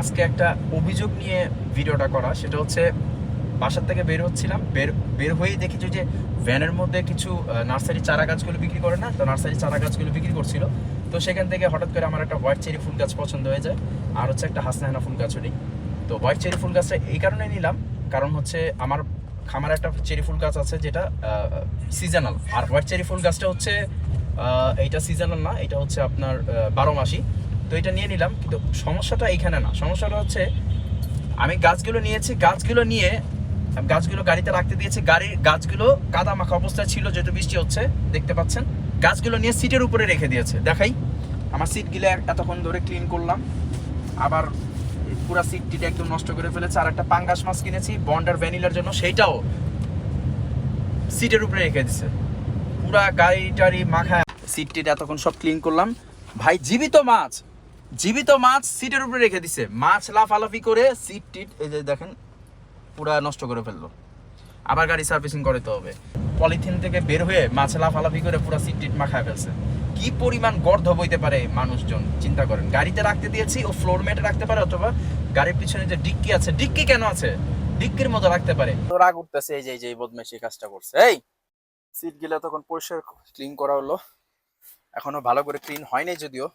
আজকে একটা অভিযোগ নিয়ে ভিডিওটা করা, সেটা হচ্ছে বাসার থেকে বের হচ্ছিলাম, বের বের হয়েই দেখি যে ভ্যানের মধ্যে কিছু নার্সারি চারা গাছগুলো বিক্রি করে না, তো নার্সারি চারা গাছগুলো বিক্রি করছিল। তো সেখান থেকে হঠাৎ করে আমার একটা হোয়াইট চেরি ফুল গাছ পছন্দ হয়ে যায়, আর হচ্ছে একটা হাসনাহানা ফুল গাছও নেই। তো হোয়াইট চেরি ফুল গাছটা এই কারণে নিলাম, কারণ হচ্ছে আমার খামার একটা চেরি ফুল গাছ আছে যেটা সিজনাল আর হোয়াইট চেরি ফুল গাছটা হচ্ছে এইটা সিজনাল না, এটা হচ্ছে আপনার বারো মাসি। তো এটা নিয়ে নিলাম, কিন্তু সমস্যাটা এইখানে না। সমস্যাটা হচ্ছে, আমি গাছগুলো নিয়েছি, গাছগুলো নিয়ে গাছগুলো গাড়িতে রাখতে দিয়েছি। গাড়ির গাছগুলো কাদা মাখা অবস্থায় ছিল, যেহেতু বৃষ্টি হচ্ছে, দেখতে পাচ্ছেন। গাছগুলো নিয়ে সিটের উপরে রেখে দিয়েছে। দেখাই, আমার সিটগুলো এতক্ষণ ধরে ক্লিন করলাম। আবার পুরো সিটটিটা একদম নষ্ট করে ফেলেছে। আর একটা পাঙ্গাস মাছ কিনেছি, বন্ডার ভ্যানিলার জন্য, সেইটাও সিটের উপরে রেখে দিছে। পুরা গাড়ি টাড়ি মাখা সিটটিটা এতক্ষণ সব ক্লিন করলাম। ভাই, জীবিত মাছ! জীবিত মাছ সিটের উপরে রেখে দিছে। মাছ লাফালাফি করে সিট টিট, এই যে দেখেন, পুরা নষ্ট করে ফেলল। আবার গাড়ি সার্ভিসিং করতে হবে। পলিথিন থেকে বের হয়ে মাছ লাফালাফি করে পুরা সিট টিট মাখায় ফেলছে। কি পরিমাণ গর্ধ বইতে পারে মানুষজন, চিন্তা করেন। গাড়িতে রাখতে দিয়েছি ও ফ্লোর ম্যাটে রাখতে পারে, অথবা গাড়ির পিছনে যে ডিক্কি আছে, ডিক্কি কেন আছে? ডিক্কির মতো রাখতে পারে। তো রাগ উঠতেছে, এই যে এই যে, এই বদমাইশি কাজটা করছে। এই! সিটগুলো তখন পরিষ্কার ক্লিন করা হলো। এখনও ভালো করে ক্লিন হয়নি যদিও।